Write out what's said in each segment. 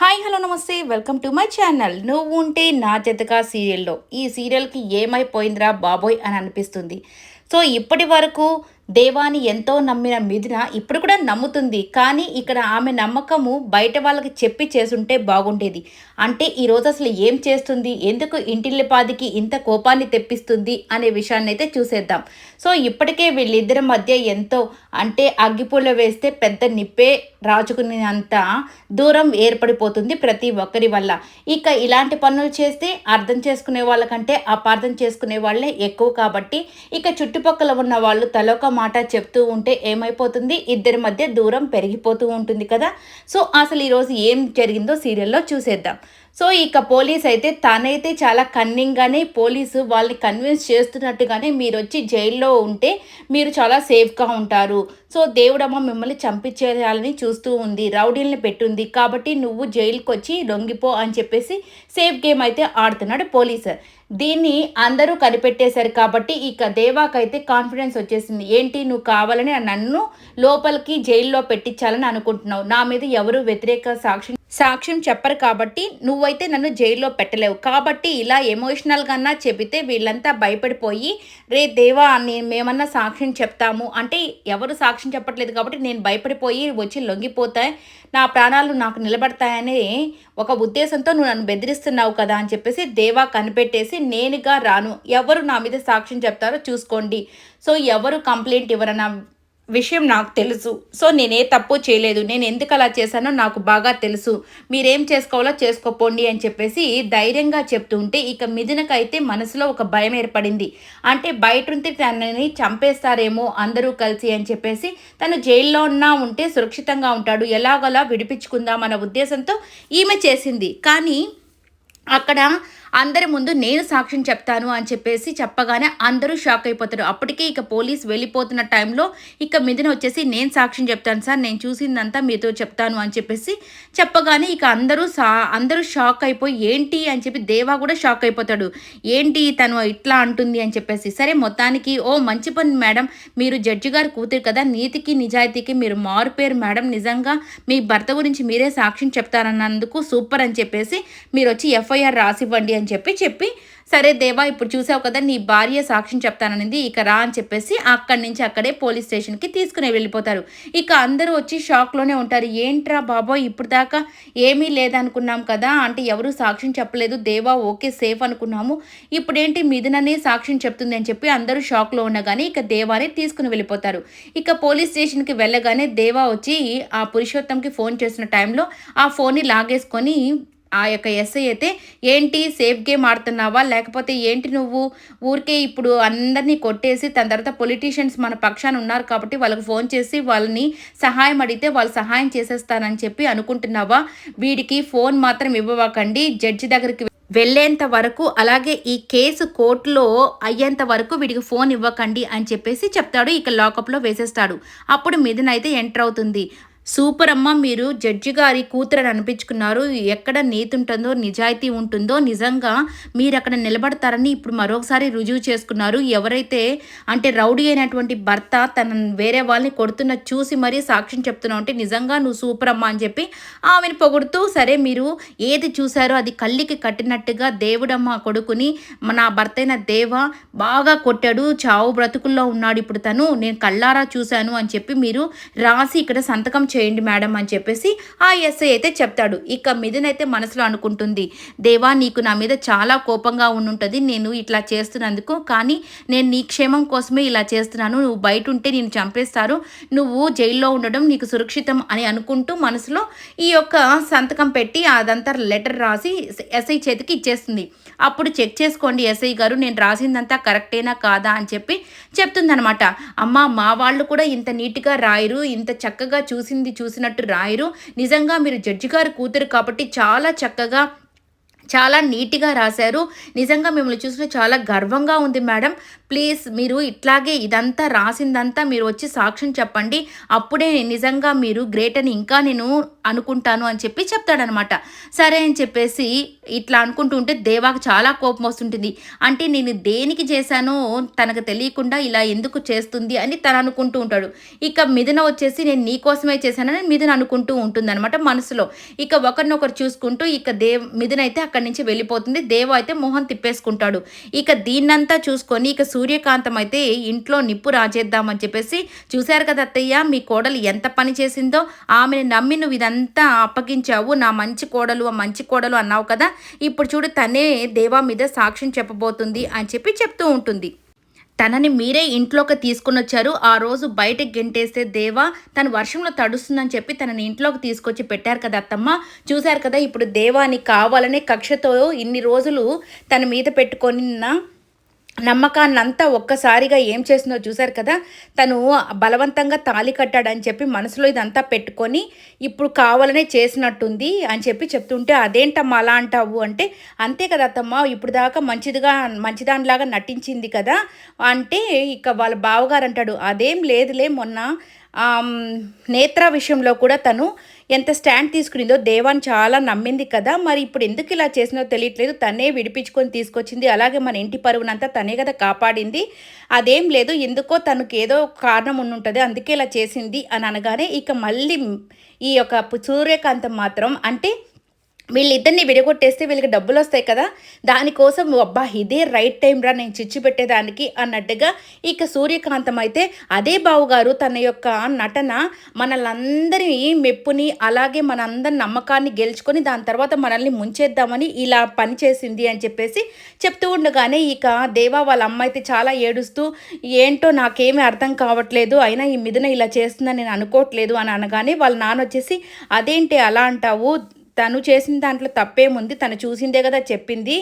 Hi hello నమస్తే. Welcome to my channel. నువ్వు ఉంటే నా జతగా సీరియల్లో. ఈ సీరియల్కి ఏమైపోయిందిరా బాబోయ్ అని అనిపిస్తుంది. సో ఇప్పటి వరకు దేవాని ఎంతో నమ్మిన మిథున ఇప్పుడు కూడా నమ్ముతుంది. కానీ ఇక్కడ ఆమె నమ్మకము బయట వాళ్ళకి చెప్పి చేసుంటే బాగుండేది. అంటే ఈరోజు అసలు ఏం చేస్తుంది? ఎందుకు ఇంటిల్లిపాదికి ఇంత కోపాన్ని తెప్పిస్తుంది? అనే విషయాన్ని అయితే చూసేద్దాం. సో ఇప్పటికే వీళ్ళిద్దరి మధ్య ఎంతో అంటే అగ్గిపూల వేస్తే పెద్ద నిప్పే రాజుకునేంత దూరం ఏర్పడిపోతుంది ప్రతి ఒక్కరి వల్ల. ఇక ఇలాంటి పనులు చేస్తే అర్థం చేసుకునే వాళ్ళకంటే అపార్థం చేసుకునే వాళ్ళే ఎక్కువ కాబట్టి ఇక చుట్టుపక్కల ఉన్న వాళ్ళు తలొక మాట చెప్తూ ఉంటే ఏమైపోతుంది? ఇద్దరి మధ్య దూరం పెరిగిపోతూ ఉంటుంది కదా. సో అసలు ఈరోజు ఏం జరిగిందో సీరియల్లో చూసేద్దాం. సో ఇక పోలీస్ అయితే తనైతే చాలా కన్నింగ్గానే పోలీసు వాళ్ళని కన్విన్స్ చేస్తున్నట్టుగానే మీరు వచ్చి జైల్లో ఉంటే మీరు చాలా సేఫ్గా ఉంటారు. సో దేవుడమ్మ మిమ్మల్ని చంపించేయాలని చూస్తూ ఉంది రౌడీల్ని పెట్టుంది. కాబట్టి నువ్వు జైలుకి వచ్చి లొంగిపో అని చెప్పేసి సేఫ్ గేమ్ అయితే ఆడుతున్నాడు పోలీసర్ దీన్ని అందరూ కనిపెట్టేశారు కాబట్టి ఇక దేవాకైతే కాన్ఫిడెన్స్ వచ్చేసింది. ఏంటి నువ్వు కావాలని నన్ను లోపలికి జైల్లో పెట్టించాలని అనుకుంటున్నావు? నా మీద ఎవరు వ్యతిరేక సాక్షి సాక్ష్యం చెప్పరు కాబట్టి నువ్వైతే నన్ను జైల్లో పెట్టలేవు. కాబట్టి ఇలా ఎమోషనల్గా చెబితే వీళ్ళంతా భయపడిపోయి రే దేవా నేను మేమన్నా సాక్ష్యం చెప్తాము. అంటే ఎవరు సాక్ష్యం చెప్పట్లేదు కాబట్టి నేను భయపడిపోయి వచ్చి లొంగిపోతాయి నా ప్రాణాలు నాకు నిలబడతాయని ఒక ఉద్దేశంతో నువ్వు నన్ను బెదిరిస్తున్నావు కదా అని చెప్పేసి దేవా కనిపెట్టేసి నేనుగా రాను. ఎవరు నా మీద సాక్ష్యం చెప్తారో చూసుకోండి. సో ఎవరు కంప్లైంట్ ఇవ్వరన్నా విషయం నాకు తెలుసు. సో నేనే తప్పు చేయలేదు. నేను ఎందుకు అలా చేశానో నాకు బాగా తెలుసు. మీరేం చేసుకోవాలో చేసుకోపోండి అని చెప్పేసి ధైర్యంగా చెప్తుంటే ఇక మిథునకైతే మనసులో ఒక భయం ఏర్పడింది. అంటే బయట ఉంటే తనని చంపేస్తారేమో అందరూ కలిసి అని చెప్పేసి తను జైల్లో ఉన్నా ఉంటే సురక్షితంగా ఉంటాడు. ఎలాగలా విడిపించుకుందాం అన్న ఉద్దేశంతో ఈమె చేసింది. కానీ అక్కడ అందరి ముందు నేను సాక్ష్యం చెప్తాను అని చెప్పేసి చెప్పగానే అందరూ షాక్ అయిపోతారు. అప్పటికే ఇక పోలీస్ వెళ్ళిపోతున్న టైంలో ఇక మిథున వచ్చేసి నేను సాక్ష్యం చెప్తాను సార్ నేను చూసిందంతా మీతో చెప్తాను అని చెప్పేసి చెప్పగానే ఇక అందరూ సా అందరూ షాక్ అయిపోయి ఏంటి? అని చెప్పి దేవా కూడా షాక్ అయిపోతాడు. ఏంటి తను ఇట్లా అంటుంది? అని చెప్పేసి. సరే మొత్తానికి ఓ మంచి పని మేడం మీరు జడ్జి గారు కూతురు కదా నీతికి నిజాయితీకి మీరు మారుపేరు మేడం. నిజంగా మీ భర్త గురించి మీరే సాక్ష్యం చెప్తారన్నందుకు సూపర్ అని చెప్పేసి మీరు వచ్చి ఎఫ్ఐఆర్ రాసివ్వండి అని చెప్పి చెప్పి సరే దేవా ఇప్పుడు చూసావు కదా నీ భార్య సాక్ష్యం చెప్తాననింది ఇక రా అని చెప్పేసి అక్కడి నుంచి అక్కడే పోలీస్ స్టేషన్కి తీసుకుని వెళ్ళిపోతారు. ఇక అందరూ వచ్చి షాక్లోనే ఉంటారు. ఏంట్రా బాబోయ్ ఇప్పుడు దాకా ఏమీ లేదనుకున్నాం కదా అంటే ఎవరు సాక్ష్యం చెప్పలేదు. దేవా ఓకే సేఫ్ అనుకున్నాము. ఇప్పుడేంటి మిథుననే సాక్ష్యం చెప్తుంది అని చెప్పి అందరూ షాక్లో ఉండగానే ఇక దేవాని తీసుకుని వెళ్ళిపోతారు. ఇక పోలీస్ స్టేషన్కి వెళ్ళగానే దేవా వచ్చి ఆ పురుషోత్తంకి ఫోన్ చేసిన టైంలో ఆ ఫోన్ని లాగేసుకొని ఆ యొక్క ఎస్ఐ అయితే ఏంటి సేఫ్ గేమ్ ఆడుతున్నావా? లేకపోతే ఏంటి నువ్వు? ఊరికే ఇప్పుడు అందరినీ కొట్టేసి తన తర్వాత పొలిటీషియన్స్ మన పక్షాన ఉన్నారు కాబట్టి వాళ్ళకి ఫోన్ చేసి వాళ్ళని సహాయం అడిగితే వాళ్ళు సహాయం చేసేస్తానని చెప్పి అనుకుంటున్నావా? వీడికి ఫోన్ మాత్రం ఇవ్వకండి. జడ్జి దగ్గరికి వెళ్ళేంత వరకు అలాగే ఈ కేసు కోర్టులో అయ్యేంత వరకు వీడికి ఫోన్ ఇవ్వకండి అని చెప్పేసి చెప్తాడు. ఇక లాకప్లో వేసేస్తాడు. అప్పుడు మిథున్ అయితే ఎంటర్ అవుతుంది. సూపర్ అమ్మ మీరు జడ్జి గారి కూతురని అనిపించుకున్నారు. ఎక్కడ నీతి ఉంటుందో నిజాయితీ ఉంటుందో నిజంగా మీరు అక్కడ నిలబడతారని ఇప్పుడు మరొకసారి రుజువు చేసుకున్నారు. ఎవరైతే అంటే రౌడీ అయినటువంటి భర్త తన వేరే వాళ్ళని కొడుతున్న చూసి మరీ సాక్ష్యం చెప్తున్నావు అంటే నిజంగా నువ్వు సూపర్ అమ్మ అని చెప్పి ఆమెను పొగుడుతూ సరే మీరు ఏది చూసారో అది కళ్ళికి కట్టినట్టుగా దేవుడమ్మ కొడుకుని నా భర్త అయిన దేవ బాగా కొట్టాడు చావు బ్రతుకుల్లో ఉన్నాడు ఇప్పుడు తను నేను కళ్ళారా చూశాను అని చెప్పి మీరు రాసి ఇక్కడ సంతకం చేయండి మేడం అని చెప్పేసి ఆ ఎస్ఐ అయితే చెప్తాడు. ఇక మిథునైతే మనసులో అనుకుంటుంది దేవా నీకు నా మీద చాలా కోపంగా ఉండుంటుంది. నేను ఇట్లా చేస్తున్నందుకు కానీ నేను నీ క్షేమం కోసమే ఇలా చేస్తున్నాను. నువ్వు బయట ఉంటే నేను చంపేస్తారు. నువ్వు జైల్లో ఉండడం నీకు సురక్షితం అని అనుకుంటూ మనసులో ఈ యొక్క సంతకం పెట్టి అదంతా లెటర్ రాసి ఎస్ఐ చేతికి ఇచ్చేస్తుంది. అప్పుడు చెక్ చేసుకోండి ఎస్ఐ గారు నేను రాసిందంతా కరెక్టేనా కాదా? అని చెప్పి చెప్తుందనమాట అమ్మ మా వాళ్ళు కూడా ఇంత నీట్గా రాయరు ఇంత చక్కగా చూసింది చూసినట్టు రాయరు. నిజంగా మీరు జడ్జి గారు కూతురు కాబట్టి చాలా చక్కగా చాలా నీట్గా రాశారు. నిజంగా మిమ్మల్ని చూసిన చాలా గర్వంగా ఉంది మేడం. ప్లీజ్ మీరు ఇట్లాగే ఇదంతా రాసిందంతా మీరు వచ్చి సాక్ష్యం చెప్పండి. అప్పుడే నిజంగా మీరు గ్రేట్ అని ఇంకా నేను అనుకుంటాను అని చెప్పి చెప్తాడనమాట. సరే అని చెప్పేసి ఇట్లా అనుకుంటూ ఉంటే దేవాకు చాలా కోపం వస్తుంటుంది. అంటే నేను దేనికి చేశానో తనకు తెలియకుండా ఇలా ఎందుకు చేస్తుంది అని తను అనుకుంటూ ఉంటాడు. ఇక మిథున వచ్చేసి నేను నీ కోసమే చేశానని మిథున అనుకుంటూ ఉంటుంది అనమాట మనసులో. ఇక ఒకరినొకరు చూసుకుంటూ ఇక దేవ్ మిథున అయితే అక్కడి నుంచి వెళ్ళిపోతుంది. దేవ అయితే మొహం తిప్పేసుకుంటాడు. ఇక దీన్నంతా చూసుకొని ఇక సూర్యకాంతం అయితే ఇంట్లో నిప్పు రాజేద్దామని చెప్పేసి చూశారు కదా అత్తయ్య మీ కోడలు ఎంత పని చేసిందో ఆమెను నమ్మి నువ్వు ఇదంతా అప్పగించావు. నా మంచి కోడలు ఆ మంచి కోడలు అన్నావు కదా. ఇప్పుడు చూడు తనే దేవా మీద సాక్ష్యం చెప్పబోతుంది అని చెప్పి చెప్తూ ఉంటుంది. తనని మీరే ఇంట్లోకి తీసుకుని వచ్చారు ఆ రోజు బయటకు గెంటేస్తే దేవా తను వర్షంలో తడుస్తుందని చెప్పి తనని ఇంట్లోకి తీసుకొచ్చి పెట్టారు కదా అత్తమ్మ. చూశారు కదా ఇప్పుడు దేవాని కావాలనే కక్షతో ఇన్ని రోజులు తన మీద నమ్మకాన్ని నమ్మకాన్నంతా ఒక్కసారిగా ఏం చేసిందో చూశారు కదా? తను బలవంతంగా తాళి కట్టాడని చెప్పి మనసులో ఇదంతా పెట్టుకొని ఇప్పుడు కావాలనే చేసినట్టుంది అని చెప్పి చెప్తుంటే అదేంటమ్మా అలా అంటావు? అంటే అంతే కదా అత్తమ్మ ఇప్పుడు దాకా మంచిదిగా మంచిదానిలాగా నటించింది కదా? అంటే ఇక వాళ్ళ బావగారు అంటాడు అదేం లేదులే మొన్న నేత్ర విషయంలో కూడా తను ఎంత స్టాండ్ తీసుకునిందో దేవాన్ని చాలా నమ్మింది కదా. మరి ఇప్పుడు ఎందుకు ఇలా చేసినో తెలియట్లేదు. తనే విడిపించుకొని తీసుకొచ్చింది. అలాగే మన ఇంటి పరువునంతా తనే కదా కాపాడింది. అదేం లేదు. ఎందుకో తనకు ఏదో కారణం ఉంటుంది అందుకే ఇలా చేసింది అని అనగానే ఇక మళ్ళీ ఈ యొక్క సూర్యకాంతం మాత్రం అంటే వీళ్ళిద్దరిని విడగొట్టేస్తే వీళ్ళకి డబ్బులు వస్తాయి కదా? దానికోసం అబ్బా ఇదే రైట్ టైం రా నేను చిచ్చు పెట్టేదానికి అన్నట్టుగా ఇక సూర్యకాంతం అయితే అదే బావుగారు తన యొక్క నటన మనలందరి మెప్పుని అలాగే మనందరి నమ్మకాన్ని గెలుచుకొని దాని తర్వాత మనల్ని ముంచేద్దామని ఇలా పనిచేసింది అని చెప్పేసి చెప్తూ ఉండగానే ఇక దేవా వాళ్ళ అమ్మ అయితే చాలా ఏడుస్తూ ఏంటో నాకేమీ అర్థం కావట్లేదు అయినా ఈ మిథున ఇలా చేస్తుందని నేను అనుకోవట్లేదు అని అనగానే వాళ్ళ నాన్న వచ్చేసి అదేంటి అలా అంటావు? తను చేసిన దాంట్లో తప్పేముంది తను చూసిందే కదా చెప్పింది.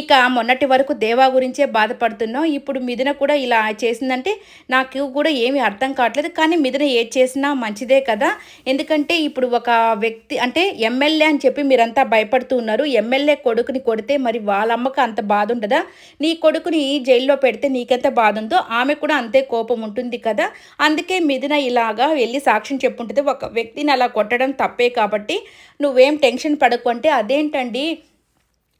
ఇక మొన్నటి వరకు దేవా గురించే బాధపడుతున్నాం ఇప్పుడు మిథున కూడా ఇలా చేసిందంటే నాకు కూడా ఏమీ అర్థం కావట్లేదు. కానీ మిథున ఏది చేసినా మంచిదే కదా. ఎందుకంటే ఇప్పుడు ఒక వ్యక్తి అంటే ఎమ్మెల్యే అని చెప్పి మీరంతా భయపడుతూ ఉన్నారు. ఎమ్మెల్యే కొడుకుని కొడితే మరి వాళ్ళ అమ్మకు అంత బాధ ఉండదా? నీ కొడుకుని జైల్లో పెడితే నీకెంత బాధ ఉందో ఆమె కూడా అంతే కోపం ఉంటుంది కదా. అందుకే మిథున ఇలాగా వెళ్ళి సాక్ష్యం చెప్పుంటుంది. ఒక వ్యక్తిని అలా కొట్టడం తప్పే కాబట్టి నువ్వేం టెన్షన్ పడకు అంటే అదేంటండి?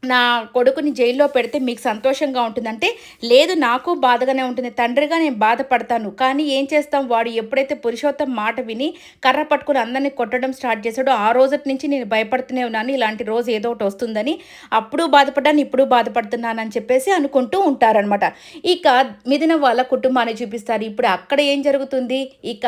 నా కొడుకుని జైల్లో పెడితే మీకు సంతోషంగా ఉంటుందంటే లేదు నాకు బాధగానే ఉంటుంది. తండ్రిగా నేను బాధపడతాను. కానీ ఏం చేస్తాం? వాడు ఎప్పుడైతే పురుషోత్తం మాట విని కర్ర పట్టుకుని అందరినీ కొట్టడం స్టార్ట్ చేశాడో ఆ రోజు నుంచి నేను భయపడుతూనే ఉన్నాను. ఇలాంటి రోజు ఏదో ఒకటి వస్తుందని అప్పుడు బాధపడ్డాను ఇప్పుడు బాధపడుతున్నానని చెప్పేసి అనుకుంటూ ఉంటారనమాట ఇక మిదిన వాళ్ళ కుటుంబాన్ని చూపిస్తారు. ఇప్పుడు అక్కడ ఏం జరుగుతుంది? ఇక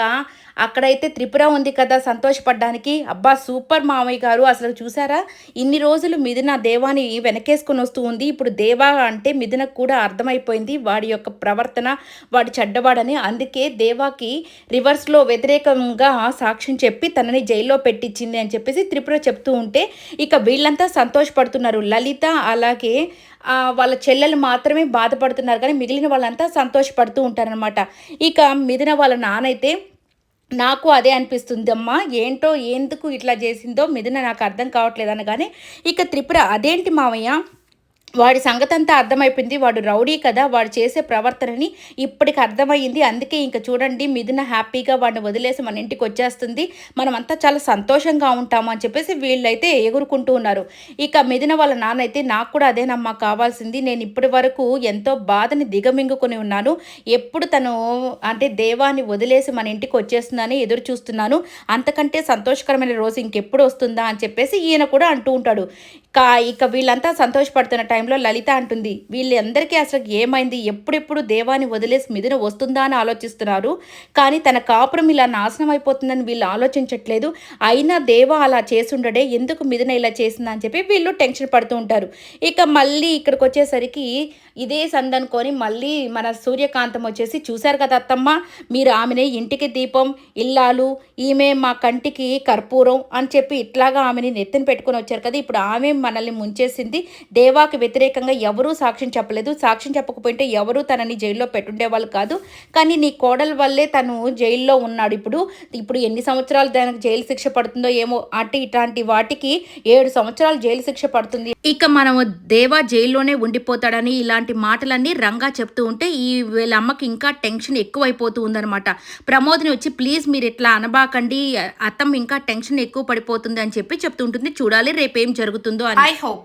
అక్కడైతే త్రిపుర ఉంది కదా సంతోషపడ్డానికి. అబ్బా సూపర్ మామయ్య గారు. అసలు చూసారా? ఇన్ని రోజులు మిదిన దేవాని వెనకేసుకొని వస్తూ ఉంది. ఇప్పుడు దేవా అంటే మిథునకు కూడా అర్థమైపోయింది. వాడి యొక్క ప్రవర్తన వాడి చెడ్డవాడని. అందుకే దేవాకి రివర్స్లో వ్యతిరేకంగా సాక్ష్యం చెప్పి తనని జైల్లో పెట్టించింది అని చెప్పేసి త్రిపుర చెప్తూ ఉంటే ఇక వీళ్ళంతా సంతోషపడుతున్నారు. లలిత అలాగే వాళ్ళ చెల్లెలు మాత్రమే బాధపడుతున్నారు. కానీ మిగిలిన వాళ్ళంతా సంతోషపడుతూ ఉంటారనమాట ఇక మిథున వాళ్ళ నానైతే నాకు అదే అనిపిస్తుంది అమ్మా ఏంటో ఎందుకు ఇట్లా చేసిందో మిథున నాకు అర్థం కావట్లేదు అనగానే ఇక త్రిపుర అదేంటి మావయ్య? వాడి సంగతంతా అర్థమైపోయింది. వాడు రౌడీ కదా వాడు చేసే ప్రవర్తనని ఇప్పటికి అర్థమైంది అందుకే ఇంకా చూడండి మిథున హ్యాపీగా వాడిని వదిలేసి మన ఇంటికి వచ్చేస్తుంది. మనమంతా చాలా సంతోషంగా ఉంటాము అని చెప్పేసి వీళ్ళైతే ఎగురుకుంటూ ఉన్నారు. ఇక మిథున వాళ్ళ నాన్న అయితే నాకు కూడా అదేనమ్మా కావాల్సింది. నేను ఇప్పటి వరకు ఎంతో బాధని దిగమింగుకొని ఉన్నాను. ఎప్పుడు తను అంటే దేవాన్ని వదిలేసి మన ఇంటికి వచ్చేస్తుందని ఎదురు చూస్తున్నాను. అంతకంటే సంతోషకరమైన రోజు ఇంకెప్పుడు వస్తుందా? అని చెప్పేసి ఈయన కూడా అంటూ ఉంటాడు. కా ఇక వీళ్ళంతా సంతోషపడుతున్న టైం టైంలో లలిత అంటుంది వీళ్ళందరికీ అసలు ఏమైంది? ఎప్పుడెప్పుడు దేవాన్ని వదిలేసి మిథున వస్తుందా అని ఆలోచిస్తున్నారు. కానీ తన కాపురం ఇలా నాశనం అయిపోతుందని వీళ్ళు ఆలోచించట్లేదు. అయినా దేవ అలా చేసుండడే ఎందుకు మిథున ఇలా చేసిందా అని చెప్పి వీళ్ళు టెన్షన్ పడుతూ ఉంటారు. ఇక మళ్ళీ ఇక్కడికి వచ్చేసరికి ఇదే సందనుకొని మళ్ళీ మన సూర్యకాంతం వచ్చేసి చూశారు కదా అత్తమ్మ మీరు ఆమెని ఇంటికి దీపం ఇల్లాలు ఈమె మా కంటికి కర్పూరం అని చెప్పి ఇట్లాగా ఆమెని నెత్తిన పెట్టుకొని వచ్చారు కదా. ఇప్పుడు ఆమె మనల్ని ముంచేసింది దేవాకి వ్యతిరేకంగా ఎవరూ సాక్ష్యం చెప్పలేదు. సాక్ష్యం చెప్పకపోతే ఎవరూ తనని జైల్లో పెట్టుండే వాళ్ళు కాదు. కానీ నీ కోడల వల్లే తను జైల్లో ఉన్నాడు. ఇప్పుడు ఇప్పుడు ఎన్ని సంవత్సరాలు దానికి జైలు శిక్ష పడుతుందో ఏమో అటు ఇట్లాంటి వాటికి ఏడు సంవత్సరాలు జైలు శిక్ష పడుతుంది. ఇక మనము దేవా జైల్లోనే ఉండిపోతాడని ఇలాంటి మాటలన్నీ రంగా చెప్తూ ఉంటే ఈ వీళ్ళ అమ్మకి ఇంకా టెన్షన్ ఎక్కువైపోతూ ఉందన్నమాట. ప్రమోద్ని వచ్చి ప్లీజ్ మీరు ఇట్లా అనబాకండి. అత్తమ్మ ఇంకా టెన్షన్ ఎక్కువ పడిపోతుంది అని చెప్పి చెప్తుంటుంది చూడాలి రేపేం జరుగుతుందో అని. I hope.